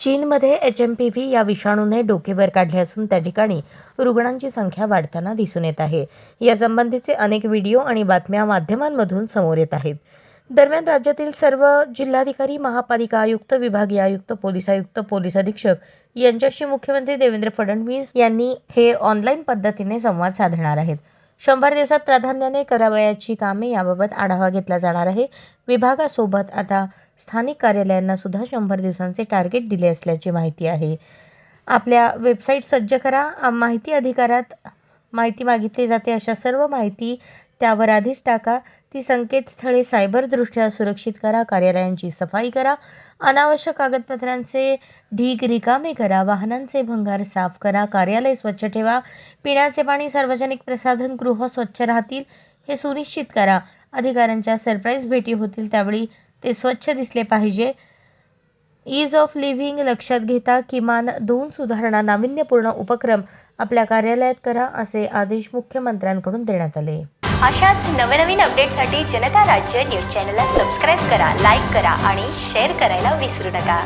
चीनमध्ये H M P V या विषाणूने डोकेवर काढले असून त्या ठिकाणी रुग्णांची संख्या वाढताना दिसून येत आहे. यासंबंधीचे अनेक व्हिडिओ आणि बातम्या माध्यमांमधून समोर येत आहेत. दरम्यान राज्यातील सर्व जिल्हाधिकारी महापालिका आयुक्त विभागीय आयुक्त पोलीस आयुक्त पोलीस अधीक्षक यांच्याशी मुख्यमंत्री देवेंद्र फडणवीस यांनी हे ऑनलाईन पद्धतीने संवाद साधणार आहेत. शंभर दिवसात प्राधान्याने करावयाची कामे याबाबत आढावा घेतला जाणार आहे. विभागासोबत आता स्थानिक कार्यालयांना सुद्धा शंभर दिवसांचे टार्गेट दिले असल्याची माहिती आहे. आपल्या वेबसाईट सज्ज करा. माहिती अधिकारात माहिती मागितली जाते. अशा सर्व माहिती त्यावर आधीच टाका. ती संकेतस्थळे सायबरदृष्ट्या सुरक्षित करा. कार्यालयांची सफाई करा. अनावश्यक कागदपत्रांचे ढीग रिकामे करा. वाहनांचे भंगार साफ करा. कार्यालय स्वच्छ ठेवा. पिण्याचे पाणी सार्वजनिक प्रसाधन गृह स्वच्छ राहतील हे सुनिश्चित करा. अधिकाऱ्यांच्या सरप्राईज भेटी होतील त्यावेळी ते स्वच्छ दिसले पाहिजे. ईज ऑफ लिव्हिंग लक्षात घेता किमान दोन सुधारणा नाविन्यपूर्ण उपक्रम आपल्या कार्यालयात करा असे आदेश मुख्यमंत्र्यांकडून देण्यात आले. अशाच नवनवीन अपडेटसाठी जनता राज्य न्यूज चॅनलला सबस्क्राईब करा लाईक करा आणि शेअर करायला विसरू नका.